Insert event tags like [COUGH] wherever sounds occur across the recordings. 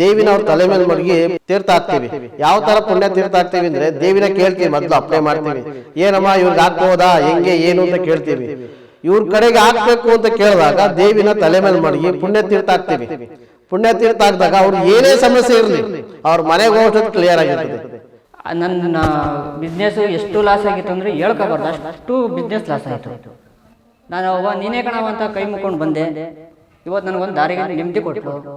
ದೇವಿನ ಅವ್ರ ತಲೆ ಮೇಲೆ ಮಡಗಿ ತೀರ್ಥ ಹಾಕ್ತೀವಿ ಯಾವ ತರ ಪುಣ್ಯ ತೀರ್ಥ ಹಾಕ್ತೀವಿ ಅಂದ್ರೆ ದೇವಿನ ಕೇಳ್ತೀವಿ ಮೊದ್ಲು ಅಪ್ಲೈ ಮಾಡ್ತೀವಿ. ಏನಮ್ಮ ಇವ್ರಿಗೆ ಹಾಕ್ಬೋದಾ ಹೆಂಗೆ ಏನು ಅಂತ ಕೇಳ್ತೀವಿ. ಇವ್ರ ಕಡೆಗೆ ಹಾಕ್ಬೇಕು ಅಂತ ಕೇಳಿದಾಗ ದೇವಿನ ತಲೆ ಮೇಲೆ ಮಡಗಿ ಪುಣ್ಯ ತೀರ್ಥ ಹಾಕ್ತೀವಿ ಪುಣ್ಯ ತೀರ್ಥ ಹಾಕಿದಾಗ ಅವ್ರು ಏನೇ ಸಮಸ್ಯೆ ಇರಲಿ ಅವ್ರ ಮನೆಗೆ ಹೋಗೋದು ಕ್ಲಿಯರ್ ಆಗಿರ್ತದೆ. ನನ್ನ ಬಿಸ್ನೆಸ್ ಎಷ್ಟು ಲಾಸ್ ಆಗಿತ್ತು ಅಂದ್ರೆ ಹೇಳ್ಕೋಬಾರ್ದು. ಅಷ್ಟು ಬಿಸ್ನೆಸ್ ಲಾಸ್ ಆಯಿತು. ನಾನು ಅವ ನೀನೇ ಕಣವಂತ ಕೈ ಮುಕ್ಕೊಂಡು ಬಂದೆ. ಇವತ್ತು ನನಗೊಂದು ದಾರಿಗೆ ನೆಮ್ಮದಿ ಕೊಟ್ಟರು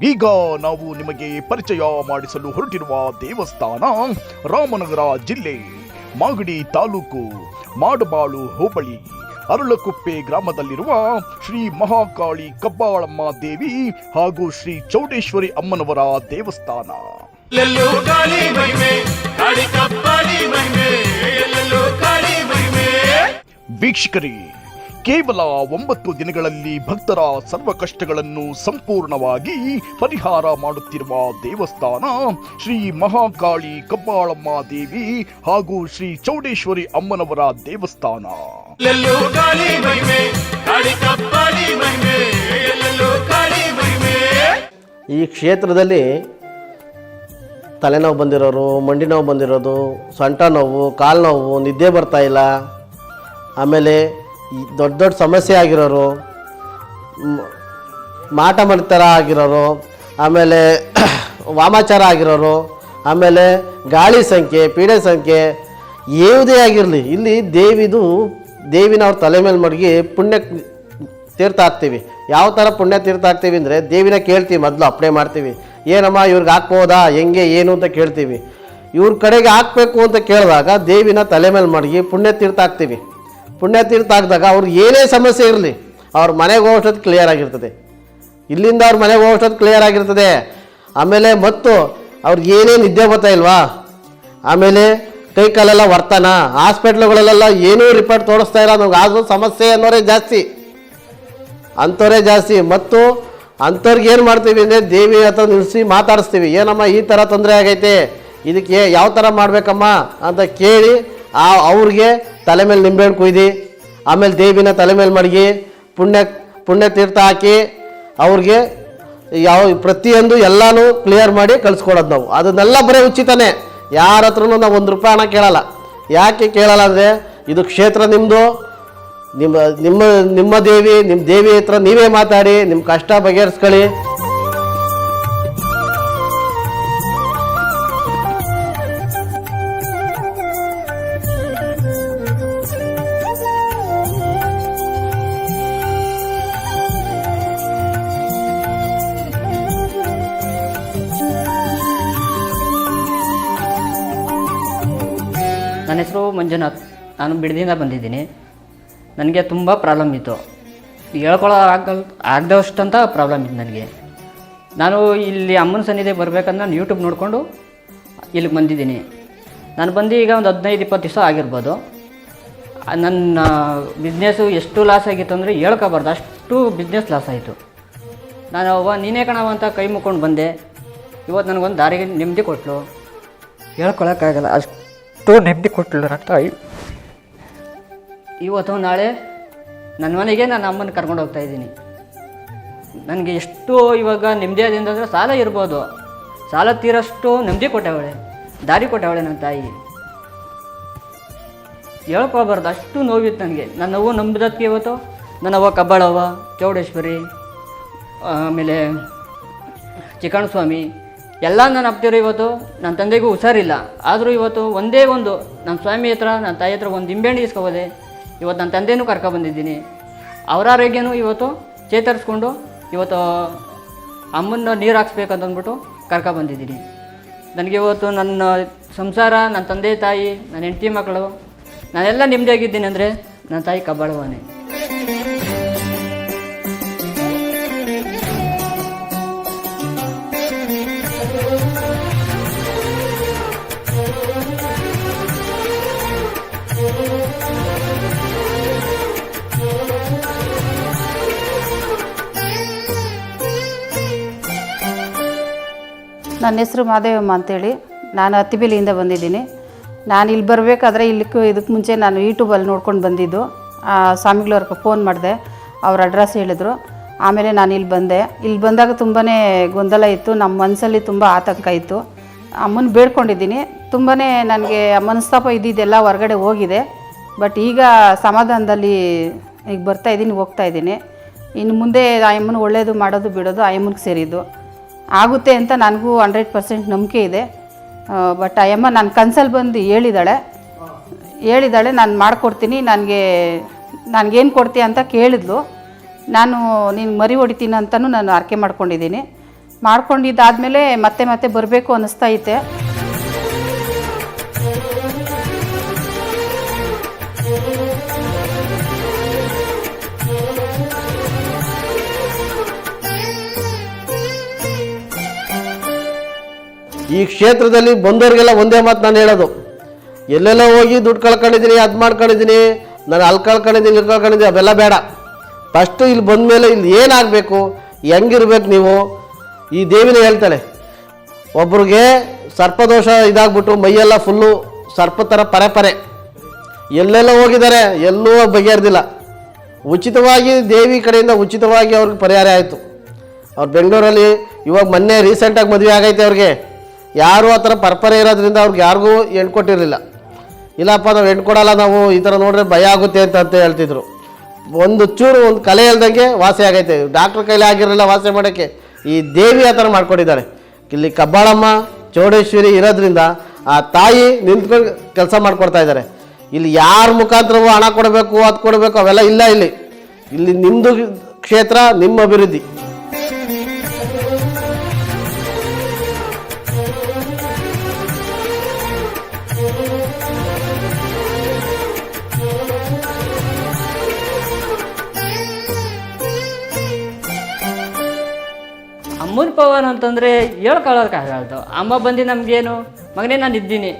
ಈಗ ನಾವು ನಿಮಗೆ ಪರಿಚಯ ಮಾಡಿಸಲು ಹೊರಟಿರುವ ದೇವಸ್ಥಾನ ರಾಮನಗರ ಜಿಲ್ಲೆ ಮಾಗಡಿ ತಾಲೂಕು ಮಾಡಬಾಳು ಹೋಬಳಿ ಅರಳಕುಪ್ಪೆ ಗ್ರಾಮದಲ್ಲಿರುವ ಶ್ರೀ ಮಹಾಕಾಳಿ ಕಬ್ಬಾಳಮ್ಮ ದೇವಿ ಹಾಗೂ ಶ್ರೀ ಚೌಡೇಶ್ವರಿ ಅಮ್ಮನವರ ದೇವಸ್ಥಾನ. ವೀಕ್ಷಕರೇ ಕೇವಲ ಒಂಬತ್ತು ದಿನಗಳಲ್ಲಿ ಭಕ್ತರ ಸರ್ವ ಕಷ್ಟಗಳನ್ನು ಸಂಪೂರ್ಣವಾಗಿ ಪರಿಹಾರ ಮಾಡುತ್ತಿರುವ ದೇವಸ್ಥಾನ ಶ್ರೀ ಮಹಾಕಾಳಿ ಕಬ್ಬಾಳಮ್ಮ ದೇವಿ ಹಾಗೂ ಶ್ರೀ ಚೌಡೇಶ್ವರಿ ಅಮ್ಮನವರ ದೇವಸ್ಥಾನ. ಈ ಕ್ಷೇತ್ರದಲ್ಲಿ ತಲೆನೋವು ಬಂದಿರೋರು ಮಂಡಿ ನೋವು ಬಂದಿರೋದು ಸೊಂಟ ನೋವು ಕಾಲು ನೋವು ನಿದ್ದೆ ಬರ್ತಾ ಇಲ್ಲ. ಆಮೇಲೆ ಈ ದೊಡ್ಡ ದೊಡ್ಡ ಸಮಸ್ಯೆ ಆಗಿರೋರು ಮಾಟ ಮಣಿತರ ಆಗಿರೋರು, ಆಮೇಲೆ [CLEARS THROAT] ವಾಮಾಚಾರ ಆಗಿರೋರು, ಆಮೇಲೆ ಗಾಳಿ ಸಂಖ್ಯೆ, ಪೀಡೆ ಸಂಖ್ಯೆ, ಯಾವುದೇ ಆಗಿರಲಿ, ಇಲ್ಲಿ ದೇವಿದು ದೇವಿನ ಅವ್ರ ತಲೆ ಮೇಲೆ ಮಡಗಿ ಪುಣ್ಯ ತೀರ್ಥ ಹಾಕ್ತೀವಿ. ಯಾವ ಥರ ಪುಣ್ಯ ತೀರ್ಥ ಹಾಕ್ತೀವಿ ಅಂದರೆ, ದೇವಿನ ಕೇಳ್ತೀವಿ ಮೊದಲು ಅಪ್ಲೈ ಮಾಡ್ತೀವಿ. ಏನಮ್ಮ, ಇವ್ರಿಗೆ ಹಾಕ್ಬೋದಾ, ಹೆಂಗೆ, ಏನು ಅಂತ ಕೇಳ್ತೀವಿ. ಇವ್ರ ಕಡೆಗೆ ಹಾಕ್ಬೇಕು ಅಂತ ಕೇಳಿದಾಗ ದೇವಿನ ತಲೆ ಮೇಲೆ ಮಡಗಿ ಪುಣ್ಯ ತೀರ್ಥ ಹಾಕ್ತೀವಿ. ಪುಣ್ಯ ತೀರ್ಥ ಹಾಕಿದಾಗ ಅವ್ರಿಗೆ ಏನೇ ಸಮಸ್ಯೆ ಇರಲಿ, ಅವ್ರ ಮನೆಗೆ ಹೋಗೋಷ್ಟೊತ್ತು ಕ್ಲಿಯರ್ ಆಗಿರ್ತದೆ. ಇಲ್ಲಿಂದ ಅವ್ರ ಮನೆಗೆ ಹೋಗೋಷ್ಟೊತ್ತು ಕ್ಲಿಯರ್ ಆಗಿರ್ತದೆ. ಆಮೇಲೆ ಮತ್ತು ಅವ್ರಿಗೆ ಏನೇ ನಿದ್ದೆ ಬರ್ತಾ ಇಲ್ವಾ? ಆಮೇಲೆ ಕೈ ಕಾಲೆಲ್ಲ ವರ್ತನ, ಹಾಸ್ಪಿಟ್ಲ್ಗಳಲ್ಲೆಲ್ಲ ಏನೂ ರಿಪೋರ್ಟ್ ತೋರಿಸ್ತಾ ಇಲ್ಲ. ನಮ್ಗೆ ಆದ್ರೂ ಸಮಸ್ಯೆ ಅನ್ನೋರೇ ಜಾಸ್ತಿ. ಅಂಥವರೇ ಜಾಸ್ತಿ. ಮತ್ತು ಅಂಥವ್ರಿಗೆ ಏನು ಮಾಡ್ತೀವಿ ಅಂದರೆ ದೇವಿ ಹತ್ರ ನಿಲ್ಲಿಸಿ ಮಾತಾಡಿಸ್ತೀವಿ. ಏನಮ್ಮ ಈ ಥರ ತೊಂದರೆ ಆಗೈತೆ, ಇದಕ್ಕೆ ಯಾವ ಥರ ಮಾಡಬೇಕಮ್ಮ ಅಂತ ಕೇಳಿ ಆ ಅವ್ರಿಗೆ ತಲೆ ಮೇಲೆ ನಿಂಬೆಹಣ್ಣು ಕುಯ್ದು, ಆಮೇಲೆ ದೇವಿನ ತಲೆ ಮೇಲೆ ಮಡಗಿ, ಪುಣ್ಯ ಪುಣ್ಯ ತೀರ್ಥ ಹಾಕಿ ಅವ್ರಿಗೆ ಯಾವ ಪ್ರತಿಯೊಂದು ಎಲ್ಲನೂ ಕ್ಲಿಯರ್ ಮಾಡಿ ಕಳಿಸ್ಕೊಡೋದು ನಾವು. ಅದನ್ನೆಲ್ಲ ಬರೀ ಉಚಿತನೇ. ಯಾರ ಹತ್ರನೂ ನಾವು ಒಂದು ರೂಪಾಯಿ ಹಣ ಕೇಳಲ್ಲ. ಯಾಕೆ ಕೇಳಲ್ಲ ಅಂದರೆ ಇದು ಕ್ಷೇತ್ರ ನಿಮ್ಮದು ನಿಮ್ಮ ನಿಮ್ಮ ನಿಮ್ಮ ದೇವಿ ನಿಮ್ಮ ದೇವಿ ಹತ್ರ ನೀವೇ ಮಾತಾಡಿ ನಿಮ್ಮ ಕಷ್ಟ ಬಗೆಹರಿಸ್ಕೊಳ್ಳಿ. ಹೆಸರು ಮಂಜುನಾಥ್. ನಾನು ಬಿಡದಿಂದ ಬಂದಿದ್ದೀನಿ. ನನಗೆ ತುಂಬ ಪ್ರಾಬ್ಲಮ್ ಇತ್ತು. ಹೇಳ್ಕೊಳ್ಳೋ ಆಗಲ್ ಆಗದಷ್ಟಂತ ಪ್ರಾಬ್ಲಮ್ ಇತ್ತು ನನಗೆ. ನಾನು ಇಲ್ಲಿ ಅಮ್ಮನ ಸನ್ನಿಧಿ ಬರಬೇಕಂದ್ರೆ ನಾನು ಯೂಟ್ಯೂಬ್ ನೋಡಿಕೊಂಡು ಇಲ್ಲಿಗೆ ಬಂದಿದ್ದೀನಿ. ನಾನು ಬಂದು ಈಗ ಒಂದು ಹದಿನೈದು, ಇಪ್ಪತ್ತು ದಿವಸ ಆಗಿರ್ಬೋದು. ನನ್ನ ಬಿಸ್ನೆಸ್ಸು ಎಷ್ಟು ಲಾಸ್ ಆಗಿತ್ತು ಅಂದರೆ ಹೇಳ್ಕೋಬಾರ್ದು. ಅಷ್ಟು ಬಿಸ್ನೆಸ್ ಲಾಸ್ ಆಯಿತು. ನಾನು ಅವ್ವ, ನೀನೇ ಕಣವ ಅಂತ ಕೈ ಮುಕ್ಕೊಂಡು ಬಂದೆ. ಇವತ್ತು ನನಗೊಂದು ದಾರಿಗೆ ನೆಮ್ಮದಿ ಕೊಟ್ಟಲು ಹೇಳ್ಕೊಳಕ್ಕಾಗಲ್ಲ. ಅಷ್ಟು ನೆಮ್ಮದಿ ಕೊಟ್ಟಳು ನನ್ನ ತಾಯಿ. ಇವತ್ತು ನಾಳೆ ನನ್ನ ಮನೆಗೆ ನನ್ನ ಅಮ್ಮನ ಕರ್ಕೊಂಡು ಹೋಗ್ತಾ ಇದ್ದೀನಿ. ನನಗೆ ಎಷ್ಟು ಇವಾಗ ನೆಮ್ಮದಿ ಆದಿಂದ ಅಂದರೆ ಸಾಲ ಇರ್ಬೋದು. ಸಾಲ ತೀರಷ್ಟು ನೆಮ್ಮದಿ ಕೊಟ್ಟವಳೆ, ದಾರಿ ಕೊಟ್ಟವಳೆ ನನ್ನ ತಾಯಿ. ಹೇಳ್ಕೊಬಾರ್ದು ಅಷ್ಟು ನೋವಿತ್ತು ನನಗೆ. ನನ್ನ ನಂಬಿದಕ್ಕೆ ಇವತ್ತು ನನ್ನವ್ವ ಕಬ್ಬಾಳವ್ವ, ಚೌಡೇಶ್ವರಿ, ಆಮೇಲೆ ಚಿಕ್ಕಣ್ಣ ಸ್ವಾಮಿ ಎಲ್ಲ ನಾನು ಅಪ್ತಿರೋ ಇವತ್ತು ನನ್ನ ತಂದೆಗೂ ಹುಷಾರಿಲ್ಲ. ಆದರೂ ಇವತ್ತು ಒಂದೇ ಒಂದು ನನ್ನ ಸ್ವಾಮಿ ಹತ್ರ, ನನ್ನ ತಾಯಿ ಹತ್ರ ಒಂದು ನಿಂಬೆಹಣ್ಣು ಇಸ್ಕೋಬೋದೆ ಇವತ್ತು ನನ್ನ ತಂದೆನೂ ಕರ್ಕೊಬಂದಿದ್ದೀನಿ ಅವರ ಆರೋಗ್ಯನೂ ಇವತ್ತು ಚೇತರಿಸ್ಕೊಂಡು ಇವತ್ತು ಅಮ್ಮನ ನೀರು ಹಾಕ್ಸ್ಬೇಕಂತ ಅಂದ್ಬಿಟ್ಟು ಕರ್ಕೊಬಂದಿದ್ದೀನಿ ನನಗೆ ಇವತ್ತು ನನ್ನ ಸಂಸಾರ, ನನ್ನ ತಂದೆ ತಾಯಿ, ನನ್ನ ಹೆಂಡತಿ ಮಕ್ಕಳು, ನಾನೆಲ್ಲ ನೆಮ್ಮದಿಯಾಗಿದ್ದೀನಿ ಅಂದರೆ ನನ್ನ ತಾಯಿ ಕಬ್ಬಾಳವನೇ ನನ್ನ ಹೆಸರು ಮಾದೇವಮ್ಮ ಅಂತೇಳಿ ನಾನು ಅತ್ತಿಬೇಲಿಯಿಂದ ಬಂದಿದ್ದೀನಿ. ನಾನು ಇಲ್ಲಿ ಬರಬೇಕಾದ್ರೆ ಇಲ್ಲಿಕ್ಕೂ ಇದಕ್ಕೆ ಮುಂಚೆ ನಾನು ಯೂಟ್ಯೂಬಲ್ಲಿ ನೋಡ್ಕೊಂಡು ಬಂದಿದ್ದು. ಆ ಸ್ವಾಮಿಗಳವ್ರಿಗೆ ಫೋನ್ ಮಾಡಿದೆ. ಅವ್ರ ಅಡ್ರೆಸ್ ಹೇಳಿದ್ರು. ಆಮೇಲೆ ನಾನು ಇಲ್ಲಿ ಬಂದೆ. ಇಲ್ಲಿ ಬಂದಾಗ ತುಂಬಾ ಗೊಂದಲ ಇತ್ತು. ನಮ್ಮ ಮನಸ್ಸಲ್ಲಿ ತುಂಬ ಆತಂಕ ಇತ್ತು. ಅಮ್ಮನ ಬೇಡ್ಕೊಂಡಿದ್ದೀನಿ. ತುಂಬಾ ನನಗೆ ಮನಸ್ತಾಪ ಇದ್ದಿದ್ದೆಲ್ಲ ಹೊರಗಡೆ ಹೋಗಿದೆ. ಬಟ್ ಈಗ ಸಮಾಧಾನದಲ್ಲಿ ಈಗ ಬರ್ತಾ ಇದ್ದೀನಿ, ಹೋಗ್ತಾ ಇದ್ದೀನಿ. ಇನ್ನು ಮುಂದೆ ಆ ಅಮ್ಮನ ಒಳ್ಳೆಯದು ಮಾಡೋದು, ಬಿಡೋದು ಅಮ್ಮನಿಗೆ ಸೇರಿದ್ದು. ಆಗುತ್ತೆ ಅಂತ ನನಗೂ ಹಂಡ್ರೆಡ್ ಪರ್ಸೆಂಟ್ ನಂಬಿಕೆ ಇದೆ. ಬಟ್ ಅಯ್ಯಮ್ಮ ನನ್ನ ಕನ್ಸಲ್ಲಿ ಬಂದು ಹೇಳಿದ್ದಾಳೆ ಹೇಳಿದಾಳೆ, ನಾನು ಮಾಡಿಕೊಡ್ತೀನಿ, ನನಗೆ, ನನಗೇನು ಕೊಡ್ತೀಯ ಅಂತ ಕೇಳಿದ್ಲು. ನಾನು ನೀನು ಮರಿ ಹೊಡಿತೀನಿ ಅಂತಲೂ ನಾನು ಆರ್ಕೆ ಮಾಡ್ಕೊಂಡಿದ್ದೀನಿ. ಮಾಡ್ಕೊಂಡಿದ್ದಾದಮೇಲೆ ಮತ್ತೆ ಮತ್ತೆ ಬರಬೇಕು ಅನ್ನಿಸ್ತಾ ಈ ಕ್ಷೇತ್ರದಲ್ಲಿ ಬಂದವರಿಗೆಲ್ಲ ಒಂದೇ ಮಾತು ನಾನು ಹೇಳೋದು. ಎಲ್ಲೆಲ್ಲ ಹೋಗಿ ದುಡ್ಡು ಕಳ್ಕೊಂಡಿದ್ದೀನಿ, ಅದು ಮಾಡ್ಕೊಂಡಿದ್ದೀನಿ, ನಾನು ಅಲ್ಲಿ ಕಳ್ಕೊಂಡಿದ್ದೀನಿ, ಇಲ್ಲಿ ಕಳ್ಕೊಂಡಿದ್ದೀನಿ, ಅವೆಲ್ಲ ಬೇಡ. ಫಸ್ಟು ಇಲ್ಲಿ ಬಂದ ಮೇಲೆ ಇಲ್ಲಿ ಏನಾಗಬೇಕು, ಹೆಂಗಿರ್ಬೇಕು ನೀವು? ಈ ದೇವಿನೇ ಹೇಳ್ತಾಳೆ, ಒಬ್ರಿಗೆ ಸರ್ಪದೋಷ ಇದಾಗ್ಬಿಟ್ಟು ಮೈಯೆಲ್ಲ ಫುಲ್ಲು ಸರ್ಪ ಥರ ಪರೆ ಪರೆ. ಎಲ್ಲೆಲ್ಲ ಹೋಗಿದ್ದಾರೆ, ಎಲ್ಲೂ ಬಗೆಹರಿದಿಲ್ಲ. ಉಚಿತವಾಗಿ ದೇವಿ ಕಡೆಯಿಂದ ಉಚಿತವಾಗಿ ಅವ್ರಿಗೆ ಪರಿಹಾರ ಆಯಿತು. ಅವ್ರು ಬೆಂಗಳೂರಲ್ಲಿ ಇವಾಗ ಮೊನ್ನೆ ರೀಸೆಂಟಾಗಿ ಮದುವೆ ಆಗೈತೆ ಅವ್ರಿಗೆ. ಯಾರೂ ಆ ಥರ ಪರ್ಪರೆ ಇರೋದ್ರಿಂದ ಅವ್ರಿಗೆ ಯಾರಿಗೂ ಹೆಣ್ಣು ಕೊಟ್ಟಿರಲಿಲ್ಲ. ಇಲ್ಲಪ್ಪ, ನಾವು ಹೆಣ್ಣು ಕೊಡಲ್ಲ, ನಾವು ಈ ಥರ ನೋಡಿದ್ರೆ ಭಯ ಆಗುತ್ತೆ ಅಂತ ಅಂತ ಹೇಳ್ತಿದ್ರು. ಒಂದು ಚೂರು ಒಂದು ಕಲೆ ಇಲ್ದಂಗೆ ವಾಸಿ ಆಗೈತೆ. ಡಾಕ್ಟ್ರ್ ಕೈಲಿ ಆಗಿರಲಿಲ್ಲ ವಾಸಿ ಮಾಡೋಕ್ಕೆ. ಈ ದೇವಿ ಆ ಥರ ಮಾಡ್ಕೊಂಡಿದ್ದಾಳೆ ಇಲ್ಲಿ ಕಬ್ಬಾಳಮ್ಮ, ಚೌಡೇಶ್ವರಿ ಇರೋದ್ರಿಂದ ಆ ತಾಯಿ ನಿಂತ್ಕೊಂಡು ಕೆಲಸ ಮಾಡ್ಕೊಡ್ತಾ ಇದ್ದಾರೆ. ಇಲ್ಲಿ ಯಾರ ಮುಖಾಂತರವೂ ಹಣ ಕೊಡಬೇಕು, ಅದು ಕೊಡಬೇಕು, ಅವೆಲ್ಲ ಇಲ್ಲ ಇಲ್ಲಿ. ಇಲ್ಲಿ ನಿಮ್ಮದು ಕ್ಷೇತ್ರ, ನಿಮ್ಮ ಅಭಿವೃದ್ಧಿ. ಅಂತಂದರೆ ಹೇಳ್ಕೊಳ್ಳೋದಕ್ಕಾಗಲ್ದು ಅಮ್ಮ ಬಂದು ನಮಗೇನು, ಮಗನೇ, ನಾನು ಇದ್ದೀನಿ.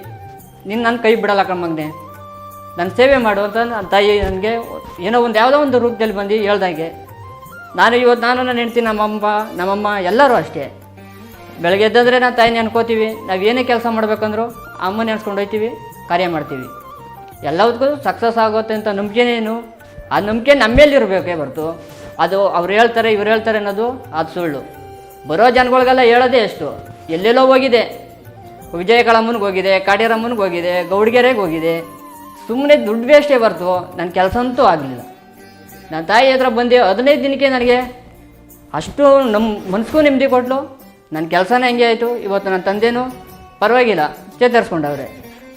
ನಿನ್ನ ನನ್ನ ಕೈ ಬಿಡಲ್ಲ ಕಣ ಮಗನೇ. ನನ್ನ ಸೇವೆ ಮಾಡು ಅಂತ ನನ್ನ ತಾಯಿ ನನಗೆ ಏನೋ ಒಂದು ಯಾವುದೋ ಒಂದು ರೂಪದಲ್ಲಿ ಬಂದು ಹೇಳ್ದಂಗೆ. ನಾನು ಇವತ್ತು ನಾನು ನನ್ನ ಹೆಂಡ್ತೀನಿ ನಮ್ಮಮ್ಮ ನಮ್ಮಮ್ಮ ಎಲ್ಲರೂ ಅಷ್ಟೇ. ಬೆಳಗ್ಗೆ ಎದ್ದಂದರೆ ನಾನು ತಾಯಿ ನೆನ್ಕೋತೀವಿ. ನಾವು ಏನೇ ಕೆಲಸ ಮಾಡ್ಬೇಕಂದ್ರೂ ಅಮ್ಮ ನೆನ್ಸ್ಕೊಂಡು ಹೋಗ್ತೀವಿ ಕಾರ್ಯ ಮಾಡ್ತೀವಿ. ಎಲ್ಲದಕ್ಕೂ ಸಕ್ಸಸ್ ಆಗುತ್ತೆ ಅಂತ ನಂಬಿಕೆನೇನು ಆ ನಂಬಿಕೆ ನಮ್ಮೇಲಿರಬೇಕೇ ಹೊರ್ತು. ಅದು ಅವ್ರು ಹೇಳ್ತಾರೆ, ಇವ್ರು ಹೇಳ್ತಾರೆ ಅನ್ನೋದು ಅದು ಸುಳ್ಳು. ಬರೋ ಜನಗಳಿಗೆಲ್ಲ ಹೇಳೋದೇ ಎಷ್ಟು ಎಲ್ಲೆಲ್ಲೋ ಹೋಗಿದೆ. ವಿಜಯಕಳಮ್ಮನಿಗೆ ಹೋಗಿದೆ ಕಾಡಿರಮ್ಮನಿಗೆ ಹೋಗಿದೆ, ಗೌಡ್ಗೆರೆಗೆ ಹೋಗಿದೆ. ಸುಮ್ಮನೆ ದುಡ್ಡು ವೇಸ್ಟೇ ಬರ್ತು. ನನ್ನ ಕೆಲಸ ಅಂತೂ ಆಗಲಿಲ್ಲ. ನನ್ನ ತಾಯಿ ಹತ್ರ ಬಂದು ಹದಿನೈದು ದಿನಕ್ಕೆ ನನಗೆ ಅಷ್ಟು ನಮ್ಮ ಮನ್ಸಿಗೂ ನೆಮ್ಮದಿ ಕೊಟ್ಲು. ನನ್ನ ಕೆಲಸನೇ ಹೆಂಗೆ ಆಯಿತು? ಇವತ್ತು ನನ್ನ ತಂದೆನೂ ಪರವಾಗಿಲ್ಲ. ಚೇತರಿಸ್ಕೊಂಡವ್ರೆ.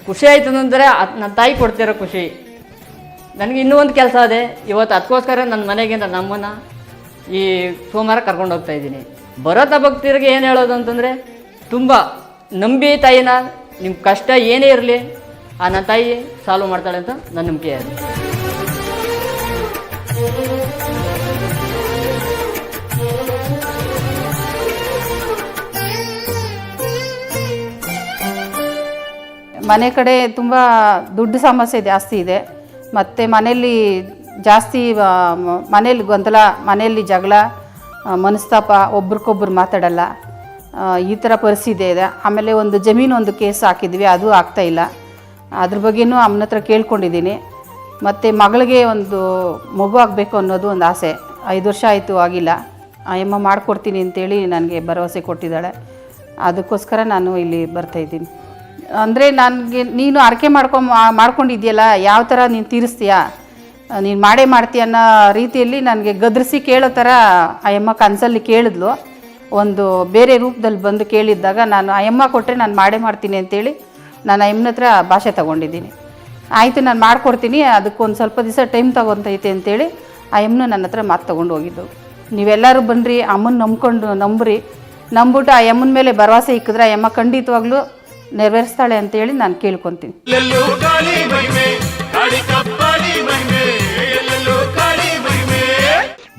ಖುಷಿ ಆಯಿತು ಅಂದರೆ ನನ್ನ ತಾಯಿ ಕೊಡ್ತಿರೋ ಖುಷಿ. ನನಗೆ ಇನ್ನೂ ಒಂದು ಕೆಲಸ ಅದೇ ಇವತ್ತು ಅದಕ್ಕೋಸ್ಕರ ನನ್ನ ಮನೆಗೆ ನಮ್ಮನ್ನು ಈ ಸೋಮವಾರ ಕರ್ಕೊಂಡು ಹೋಗ್ತಾ ಇದ್ದೀನಿ. ಭರತ ಭಕ್ತರಿಗೆ ಏನು ಹೇಳೋದು ಅಂತಂದರೆ, ತುಂಬ ನಂಬಿ ತಾಯಿನ ನಿಮ್ಮ ಕಷ್ಟ ಏನೇ ಇರಲಿ, ಆ ನನ್ನ ತಾಯಿ ಸಾಲ್ವ್ ಮಾಡ್ತಾಳೆ ಅಂತ ನನ್ನ ನಂಬಿಕೆ ಇದೆ ಮನೆ ಕಡೆ ತುಂಬ ದುಡ್ಡು ಸಮಸ್ಯೆ ಜಾಸ್ತಿ ಇದೆ. ಮತ್ತು ಮನೆಯಲ್ಲಿ ಜಾಸ್ತಿ ಮನೇಲಿ ಗೊಂದಲ, ಮನೆಯಲ್ಲಿ ಜಗಳ ಮನಸ್ತಾಪ ಒಬ್ರಿಗೊಬ್ರು ಮಾತಾಡಲ್ಲ. ಈ ಥರ ಪರಿಸ್ಥಿತಿ ಇದೆ. ಆಮೇಲೆ ಒಂದು ಜಮೀನು ಒಂದು ಕೇಸ್ ಹಾಕಿದ್ವಿ, ಅದು ಆಗ್ತಾ ಇಲ್ಲ. ಅದ್ರ ಬಗ್ಗೆನೂ ಅಮ್ಮನ ಹತ್ರ ಕೇಳ್ಕೊಂಡಿದ್ದೀನಿ. ಮತ್ತು ಮಗಳಿಗೆ ಒಂದು ಮಗು ಆಗಬೇಕು ಅನ್ನೋದು ಒಂದು ಆಸೆ. ಐದು ವರ್ಷ ಆಯಿತು, ಆಗಿಲ್ಲ. ಅಯ್ಯಮ್ಮ ಮಾಡಿಕೊಡ್ತೀನಿ ಅಂತೇಳಿ ನನಗೆ ಭರವಸೆ ಕೊಟ್ಟಿದ್ದಾಳೆ. ಅದಕ್ಕೋಸ್ಕರ ನಾನು ಇಲ್ಲಿ ಬರ್ತಾಯಿದ್ದೀನಿ ಅಂದರೆ ನನಗೆ, ನೀನು ಆರಕೆ ಮಾಡ್ಕೊ ಮಾಡ್ಕೊಂಡಿದ್ಯಲ್ಲ ಯಾವ ಥರ ನೀನು ತೀರಿಸ್ತೀಯಾ? ನೀನು ಮಾಡೇ ಮಾಡ್ತೀಯ ಅನ್ನೋ ರೀತಿಯಲ್ಲಿ ನನಗೆ ಗದರಿಸಿ ಕೇಳೋ ಥರ ಅಯ್ಯಮ್ಮ ಕನಸಲ್ಲಿ ಕೇಳಿದ್ಲು. ಒಂದು ಬೇರೆ ರೂಪದಲ್ಲಿ ಬಂದು ಕೇಳಿದ್ದಾಗ ನಾನು, ಅಯ್ಯಮ್ಮ ಕೊಟ್ಟರೆ ನಾನು ಮಾಡೇ ಮಾಡ್ತೀನಿ ಅಂತೇಳಿ ನಾನು ಅಯ್ಯಮ್ಮನ ಹತ್ರ ಭಾಷೆ ತಗೊಂಡಿದ್ದೀನಿ. ಆಯಿತು, ನಾನು ಮಾಡಿಕೊಡ್ತೀನಿ ಅದಕ್ಕೊಂದು ಸ್ವಲ್ಪ ದಿವಸ ಟೈಮ್ ತಗೊತೈತೆ ಅಂತೇಳಿ ಅಯ್ಯಮ್ಮನ ನನ್ನ ಹತ್ರ ಮಾತು ತೊಗೊಂಡು ಹೋಗಿದ್ದು. ನೀವೆಲ್ಲರೂ ಬನ್ನಿರಿ ಅಮ್ಮನ ನಂಬ್ಕೊಂಡು ನಂಬ್ರಿ. ನಂಬಿಟ್ಟು ಆ ಯಮ್ಮನ ಮೇಲೆ ಭರವಸೆ ಇಕ್ಕಿದ್ರೆ ಆ ಯಮ್ಮ ಖಂಡಿತವಾಗ್ಲೂ ನೆರವೇರಿಸ್ತಾಳೆ ಅಂತೇಳಿ ನಾನು ಕೇಳ್ಕೊತೀನಿ.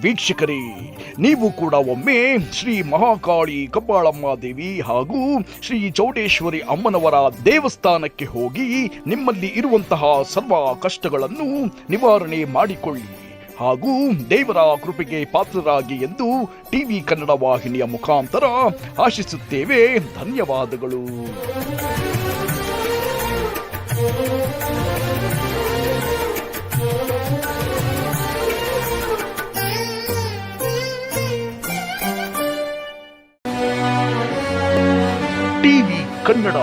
ವೀಕ್ಷಕರೇ, ನೀವು ಕೂಡ ಒಮ್ಮೆ ಶ್ರೀ ಮಹಾಕಾಳಿ ಕಬ್ಬಾಳಮ್ಮ ದೇವಿ ಹಾಗೂ ಶ್ರೀ ಚೌಡೇಶ್ವರಿ ಅಮ್ಮನವರ ದೇವಸ್ಥಾನಕ್ಕೆ ಹೋಗಿ ನಿಮ್ಮಲ್ಲಿ ಇರುವಂತಹ ಸರ್ವ ಕಷ್ಟಗಳನ್ನು ನಿವಾರಣೆ ಮಾಡಿಕೊಳ್ಳಿ ಹಾಗೂ ದೇವರ ಕೃಪೆಗೆ ಪಾತ್ರರಾಗಿ ಎಂದು ಟಿವಿ ಕನ್ನಡ ವಾಹಿನಿಯ ಮುಖಾಂತರ ಆಶಿಸುತ್ತೇವೆ. ಧನ್ಯವಾದಗಳು. ಕನ್ನಡ.